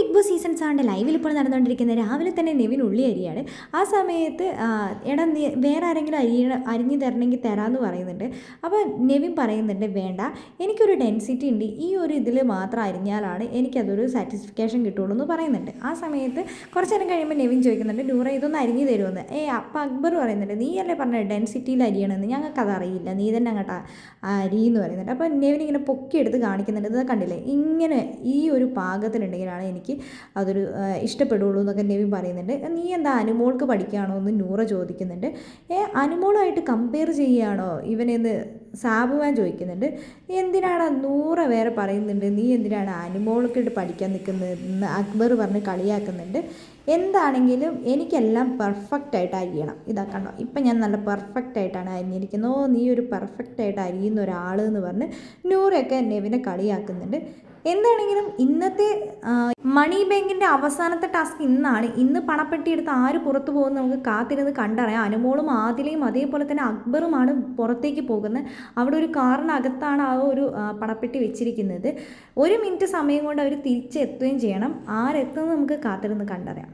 Big boss season സെവന്റെ ലൈവിൽ ഇപ്പോൾ നടന്നുകൊണ്ടിരിക്കുന്ന രാവിലെ തന്നെ നെവിൻ ഉള്ളി അരിയാണ്. ആ സമയത്ത് എടാ വേറെ ആരെങ്കിലും അരി അരിഞ്ഞു തരണമെങ്കിൽ തരാമെന്ന് പറയുന്നുണ്ട്. അപ്പോൾ നെവിൻ പറയുന്നുണ്ട് വേണ്ട എനിക്കൊരു ഡെൻസിറ്റി ഉണ്ട്. ഈ ഒരു ഇതിൽ മാത്രം അരിഞ്ഞാലാണ് എനിക്കതൊരു സാറ്റിസ്ഫിക്കേഷൻ കിട്ടുള്ളൂ എന്ന് പറയുന്നുണ്ട്. ആ സമയത്ത് കുറച്ച് നേരം കഴിയുമ്പോൾ നെവിൻ ചോദിക്കുന്നുണ്ട് നൂറ ഇതൊന്ന് അരിഞ്ഞു തരുമെന്ന്? ഏ അപ്പം അക്ബർ പറയുന്നുണ്ട് നീ അല്ലേ പറഞ്ഞത് ഡെൻസിറ്റിയിൽ അരിയണമെന്ന് ഞങ്ങൾക്കത് അറിയില്ല നീ തന്നെ അങ്ങോട്ട് അരി എന്ന് പറയുന്നുണ്ട്. അപ്പോൾ നെവിൻ ഇങ്ങനെ പൊക്കിയെടുത്ത് കാണിക്കുന്നുണ്ട്. ഇത് കണ്ടില്ലേ? ഇങ്ങനെ ഈ ഒരു പാകത്തിലുണ്ടെങ്കിലാണ് എനിക്ക് അതൊരു ആ, ഇഷ്ടപ്പെടുള്ളൂ എന്നൊക്കെ നെവിൻ പറയുന്നുണ്ട്. നീ എന്താ അനുമോൾക്ക് പഠിക്കുകയാണോ എന്ന് നൂറ ചോദിക്കുന്നുണ്ട്. ഏ അനുമോളുമായിട്ട് കമ്പയർ ചെയ്യുകയാണോ? ഇവനെന്ന് സാബുവാൻ ചോദിക്കുന്നുണ്ട്. എന്തിനാണ് നൂറ വേറെ പറയുന്നുണ്ട്? നീ എന്തിനാണ് അനുമോൾക്കിട്ട് പഠിക്കാൻ നിൽക്കുന്നത് അക്ബർ പറഞ്ഞ് കളിയാക്കുന്നുണ്ട്. എന്താണെങ്കിലും എനിക്കെല്ലാം പെർഫെക്റ്റ് ആയിട്ട് അരിയണം. ഇതാ കണ്ടോ? ഇപ്പം ഞാൻ നല്ല പെർഫെക്റ്റ് ആയിട്ടാണ് അരിഞ്ഞിരിക്കുന്നത്. ഓ നീ ഒരു പെർഫെക്റ്റ് ആയിട്ട് അരിയുന്ന ഒരാൾ എന്ന് പറഞ്ഞ് നൂറയൊക്കെ നെവിനെ കളിയാക്കുന്നുണ്ട്. എന്താണെങ്കിലും ഇന്നത്തെ മണി ബാങ്കിന്റെ അവസാനത്തെ ടാസ്ക് ഇന്നാണ്. ഇന്ന് പണപ്പെട്ടി എടുത്ത് ആര് പുറത്തു പോകുന്ന നമുക്ക് കാത്തിരുന്ന് കണ്ടറിയാം. അനുമോളും ആദിലയും അതേപോലെ തന്നെ അക്ബറുമാണ് പുറത്തേക്ക് പോകുന്നത്. അവിടെ ഒരു കാറിനകത്താണ് ആ ഒരു പണപ്പെട്ടി വെച്ചിരിക്കുന്നത്. ഒരു മിനിറ്റ് സമയം കൊണ്ട് അവർ തിരിച്ചെത്തുകയും ചെയ്യണം. ആരെത്തുന്നത് നമുക്ക് കാത്തിരുന്ന് കണ്ടറിയാം.